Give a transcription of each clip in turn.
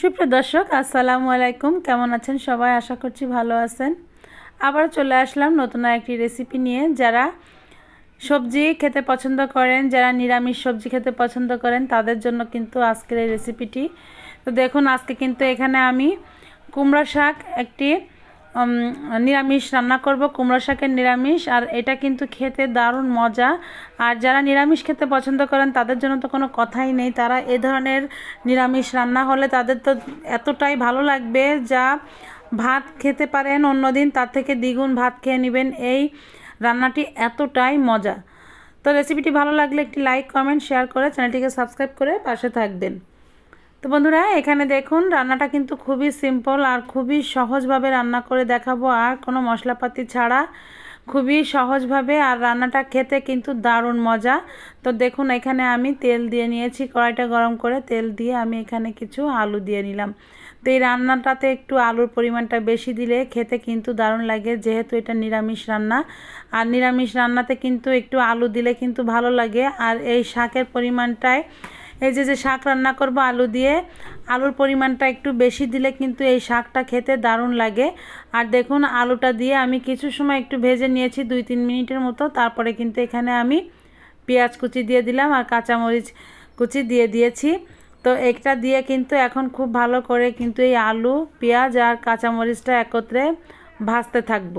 সুপ্রিয় দর্শক, আসসালামু আলাইকুম। কেমন আছেন সবাই? আশা করছি ভালো আছেন। আবার চলে আসলাম নতুন একটি রেসিপি নিয়ে। যারা সবজি খেতে পছন্দ করেন, যারা নিরামিষ সবজি খেতে পছন্দ করেন, তাদের জন্য কিন্তু আজকের এই রেসিপিটি তো দেখুন, আজকে কিন্তু এখানে আমি কুমড়া শাক একটি নিরামিষ রান্না করব কুমড়ো শাকের নিরামিষ, আর এটা কিন্তু খেতে দারুণ মজা। আর যারা নিরামিষ খেতে পছন্দ করেন, তাদের জন্য তো কোনো কথাই নেই। তারা এ ধরনের নিরামিষ রান্না হলে তাদের তো এতটাই ভালো লাগবে যা ভাত খেতে পারেন অন্যদিন, তার থেকে দ্বিগুণ ভাত খেয়ে নেবেন। এই রান্নাটি এতটাই মজা। তো রেসিপিটি ভালো লাগলে একটি লাইক কমেন্ট শেয়ার করে চ্যানেলটিকে সাবস্ক্রাইব করে পাশে থাকবেন। তো বন্ধুরা, এখানে দেখুন রান্নাটা কিন্তু খুবই সিম্পল আর খুবই সহজভাবে রান্না করে দেখাবো। আর কোনো মশলাপাতি ছাড়া খুবই সহজভাবে আর রান্নাটা খেতে কিন্তু দারুণ মজা। তো দেখুন, এখানে আমি তেল দিয়ে নিয়েছি, কড়াইটা গরম করে তেল দিয়ে আমি এখানে কিছু আলু দিয়ে নিলাম। তো এই রান্নাটাতে একটু আলুর পরিমাণটা বেশি দিলে খেতে কিন্তু দারুণ লাগে, যেহেতু এটা নিরামিষ রান্না। আর নিরামিষ রান্নাতে কিন্তু একটু আলু দিলে কিন্তু ভালো লাগে। আর এই শাকের পরিমাণটায় এই যে যে শাক রান্না করব, আলু দিয়ে। আলুর পরিমাণটা একটু বেশি দিলে কিন্তু এই শাকটা খেতে দারুণ লাগে। আর দেখুন, আলুটা দিয়ে আমি কিছু সময় একটু ভেজে নিয়েছি, দুই তিন মিনিটের মতো। তারপরে কিন্তু এখানে আমি পেঁয়াজ কুচি দিয়ে দিলাম আর কাঁচামরিচ কুচি দিয়ে দিয়েছি। তো একটা দিয়ে কিন্তু এখন খুব ভালো করে কিন্তু এই আলু, পেঁয়াজ আর কাঁচামরিচটা একত্রে ভাজতে থাকব।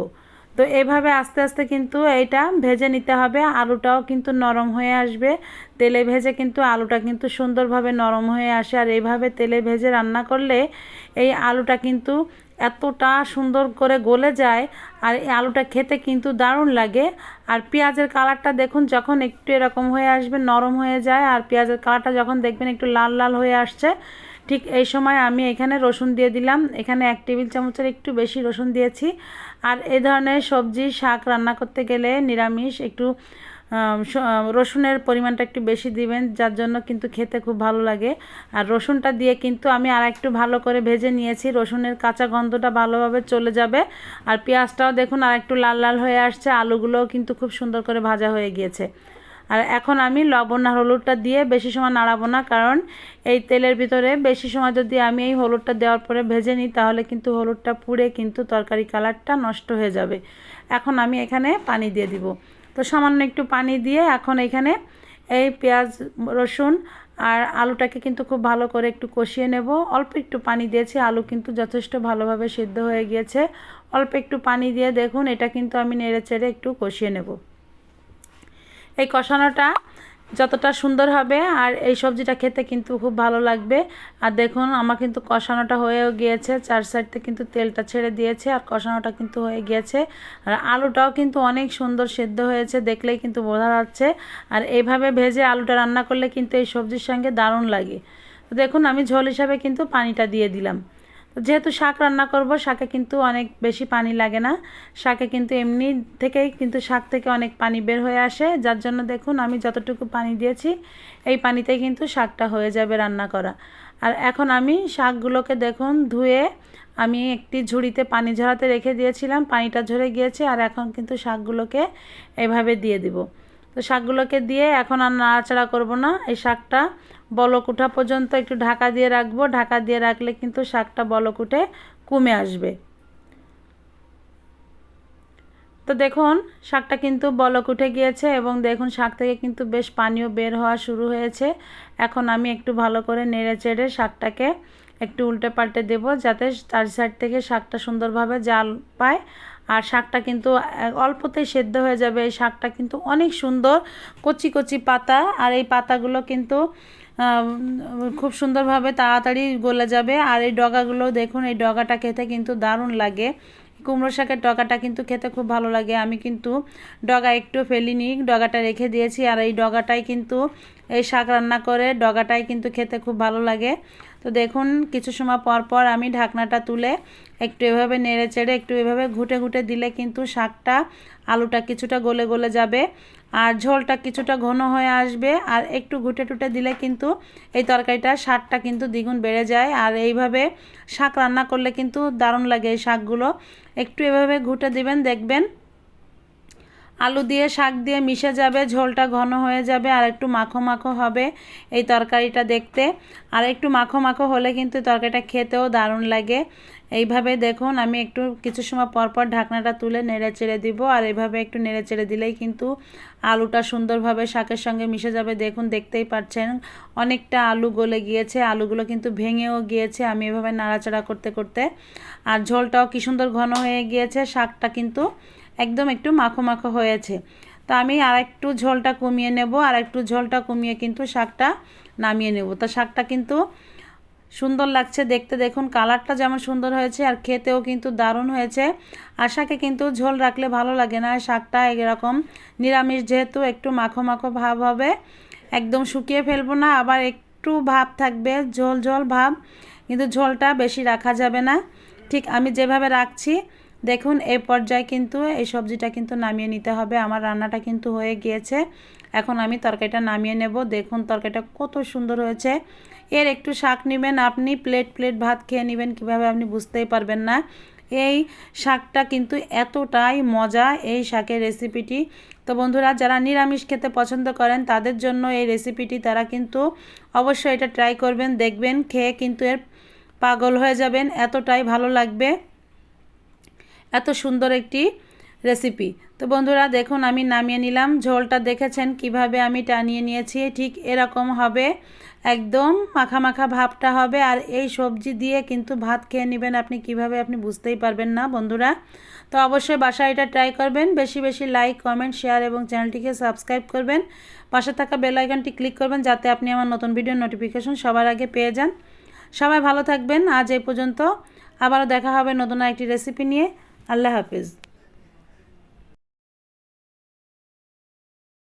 তো এভাবে আস্তে আস্তে কিন্তু এইটা ভেজে নিতে হবে। আলুটাও কিন্তু নরম হয়ে আসবে। তেলে ভেজে কিন্তু আলুটা কিন্তু সুন্দরভাবে নরম হয়ে আসে। আর এইভাবে তেলে ভেজে রান্না করলে এই আলুটা কিন্তু এতটা সুন্দর করে গলে যায় আর এই আলুটা খেতে কিন্তু দারুণ লাগে। আর পেঁয়াজের কালারটা দেখুন, যখন একটু এরকম হয়ে আসবে, নরম হয়ে যায়। আর পেঁয়াজের কালারটা যখন দেখবেন একটু লাল লাল হয়ে আসছে ঠিক এই সময় আমি এখানে রসুন দিয়ে দিলাম। এখানে এক টেবিল চামচের একটু বেশি রসুন দিয়েছি। আর এ ধরনের সবজি, শাক রান্না করতে গেলে নিরামিষ একটু রসুনের পরিমাণটা একটু বেশি দিবেন, যার জন্য কিন্তু খেতে খুব ভালো লাগে। আর রসুনটা দিয়ে কিন্তু আমি আর একটু ভালো করে ভেজে নিয়েছি। রসুনের কাঁচা গন্ধটা ভালোভাবে চলে যাবে। আর পেঁয়াজটাও দেখুন আর একটু লাল লাল হয়ে আসছে। আলুগুলোও কিন্তু খুব সুন্দর করে ভাজা হয়ে গিয়েছে। আর এখন আমি লবণ আর হলুদটা দিয়ে বেশি সময় নাড়াবো না, কারণ এই তেলের ভিতরে বেশি সময় যদি আমি এই হলুদটা দেওয়ার পরে ভেজে নিই, তাহলে কিন্তু হলুদটা পুড়ে কিন্তু তরকারি কালারটা নষ্ট হয়ে যাবে। এখন আমি এখানে পানি দিয়ে দিব। তো সামান্য একটু পানি দিয়ে এখন এখানে এই পেঁয়াজ, রসুন আর আলুটাকে কিন্তু খুব ভালো করে একটু কষিয়ে নেব। অল্প একটু পানি দিয়েছি, আলু কিন্তু যথেষ্ট ভালোভাবে সিদ্ধ হয়ে গিয়েছে। অল্প একটু পানি দিয়ে দেখুন, এটা কিন্তু আমি নেড়ে চেড়ে একটু কষিয়ে নেব। এই কষানোটা যতটা সুন্দর হবে আর এই সবজিটা খেতে কিন্তু খুব ভালো লাগবে। আর দেখুন, আমার কিন্তু কষানোটা হয়েও গিয়েছে, চার সাইডতে কিন্তু তেলটা ছেড়ে দিয়েছে আর কষানোটা কিন্তু হয়ে গিয়েছে। আর আলুটাও কিন্তু অনেক সুন্দর সেদ্ধ হয়েছে, দেখলেই কিন্তু বোঝা যাচ্ছে। আর এইভাবে ভেজে আলুটা রান্না করলে কিন্তু এই সবজির সঙ্গে দারুণ লাগে। দেখুন, আমি ঝোল হিসাবে কিন্তু পানিটা দিয়ে দিলাম। যেহেতু শাক রান্না করব, শাকে কিন্তু অনেক বেশি পানি লাগে না। শাকে কিন্তু এমনি থেকেই কিন্তু শাক থেকে অনেক পানি বের হয়ে আসে। যার জন্য দেখুন, আমি যতটুকু পানি দিয়েছি, এই পানিতেই কিন্তু শাকটা হয়ে যাবে রান্না করা। আর এখন আমি শাকগুলোকে দেখুন, ধুয়ে আমি একটি ঝুড়িতে পানি ঝরাতে রেখে দিয়েছিলাম। পানিটা ঝরে গিয়েছে, আর এখন কিন্তু শাকগুলোকে এভাবে দিয়ে দিব। তো শাকগুলোকে দিয়ে এখন আর নাড়াচাড়া করব না। এই শাকটা বলক উঠা পর্যন্ত একটু ঢাকা দিয়ে রাখব। ঢাকা দিয়ে রাখলে কিন্তু শাকটা বলক উঠে কমে আসবে। তো দেখুন, শাকটা কিন্তু বলক উঠে গিয়েছে এবং দেখুন, শাক থেকে কিন্তু বেশ পানীয় বের হওয়া শুরু হয়েছে। এখন আমি একটু ভালো করে নেড়ে চেড়ে শাকটাকে একটু উল্টে পাল্টে দেবো যাতে চার সাইড থেকে শাকটা সুন্দরভাবে জাল পায়। আর শাকটা কিন্তু অল্পতেই সেদ্ধ হয়ে যাবে। এই শাকটা কিন্তু অনেক সুন্দর কচি কচি পাতা। আর এই পাতাগুলো কিন্তু খুব সুন্দরভাবে তাড়াতাড়ি গলে যাবে। আর এই ডগাগুলো দেখুন, এই ডগাটা খেতে কিন্তু দারুণ লাগে। কুমড়ো শাকের ডগাটা কিন্তু খেতে খুব ভালো লাগে। আমি কিন্তু ডগা একটু ফেলিনি, ডগাটা রেখে দিয়েছি। আর এই ডগাটাই কিন্তু এই শাক রান্না করে, ডগাটাই কিন্তু খেতে খুব ভালো লাগে। তো দেখুন, কিছু সময় পর পর আমি ঢাকনাটা তুলে একটু এভাবে নেড়ে চেড়ে, একটু এভাবে ঘুটে ঘুটে দিলে কিন্তু শাকটা আলুটা কিছুটা গলে গলে যাবে আর ঝোলটা কিছুটা ঘন হয়ে আসবে আর একটু ঘুটে টুটে দিলে কিন্তু এই তরকারিটা স্বাদটা কিন্তু দ্বিগুণ বেড়ে যায় আর এইভাবে শাক রান্না করলে কিন্তু দারুণ লাগে এই শাকগুলো। একটু এভাবে ঘুটে দিবেন, দেখবেন আলু দিয়ে শাক দিয়ে মিশে যাবে, ঝোলটা ঘন হয়ে যাবে, আর একটু মাখো মাখো হবে এই তরকারিটা দেখতে। আর একটু মাখো মাখো হলে কিন্তু তরকারিটা খেতেও দারুণ লাগে। এইভাবে দেখুন, আমি একটু কিছু সময় পর পর ঢাকনাটা তুলে নেড়ে চেড়ে দিব, আর এইভাবে একটু নেড়ে চেড়ে দিলেই কিন্তু আলুটা সুন্দরভাবে শাকের সঙ্গে মিশে যাবে। দেখুন, দেখতেই পাচ্ছেন, অনেকটা আলু গলে গিয়েছে, আলুগুলো কিন্তু ভেঙেও গিয়েছে, আমি এভাবে নাড়াচাড়া করতে করতে। আর ঝোলটাও কি সুন্দর ঘন হয়ে গিয়েছে, শাকটা কিন্তু একদম একটু মাখো মাখো হয়েছে। তো আমি আর একটু ঝোলটা কমিয়ে নেব আর একটু ঝোলটা কমিয়ে কিন্তু শাকটা নামিয়ে নেব। তো শাকটা কিন্তু সুন্দর লাগছে দেখতে। দেখুন, কালারটা যেমন সুন্দর হয়েছে আর খেতেও কিন্তু দারুণ হয়েছে। আর শাকে কিন্তু ঝোল রাখলে ভালো লাগে না, শাকটা এরকম নিরামিষ যেহেতু একটু মাখো মাখো ভাব হবে। একদম শুকিয়ে ফেলব না, আবার একটু ভাব থাকবে, ঝোল ঝোল ভাব। কিন্তু ঝোলটা বেশি রাখা যাবে না। ঠিক আমি যেভাবে রাখছি দেখুন এই পর্যায়ে কিন্তু এই সবজিটা কিন্তু নামিয়ে নিতে হবে। আমার রান্নাটা কিন্তু হয়ে গিয়েছে। এখন আমি তরকারিটা নামিয়ে নেব। দেখুন, তরকারিটা কত সুন্দর হয়েছে। এর একটু শাক নেবেন আপনি। প্লেট প্লেট ভাত খেয়ে নেবেন, কীভাবে আপনি বুঝতেই পারবেন না। এই শাকটা কিন্তু এতটাই মজা, এই শাকের রেসিপিটি। তো বন্ধুরা, যারা নিরামিষ খেতে পছন্দ করেন, তাদের জন্য এই রেসিপিটি তারা কিন্তু অবশ্যই এটা ট্রাই করবেন, দেখবেন, খেয়ে কিন্তু এর পাগল হয়ে যাবেন। এতটাই ভালো লাগবে। এত সুন্দর একটি রেসিপি তো বন্ধুরা, দেখুন, আমি নামিয়ে নিলাম। ঝোলটা দেখেছেন কীভাবে আমি টানিয়ে নিয়েছি। ঠিক এরকম হবে। একদম মাখা মাখা ভাবটা হবে। আর এই সবজি দিয়ে কিন্তু ভাত খেয়ে নেবেন আপনি। কীভাবে আপনি বুঝতেই পারবেন না বন্ধুরা। তো অবশ্যই বাসায় এটা ট্রাই করবেন। বেশি বেশি লাইক কমেন্ট শেয়ার এবং চ্যানেলটিকে সাবস্ক্রাইব করবেন। পাশে থাকা বেল আইকনটি ক্লিক করবেন যাতে আপনি আমার নতুন ভিডিও নোটিফিকেশন সবার আগে পেয়ে যান। সবাই ভালো থাকবেন। আজ এই পর্যন্ত আবারও দেখা হবে নতুন একটি রেসিপি নিয়ে। আল্লাহ হাফিজ।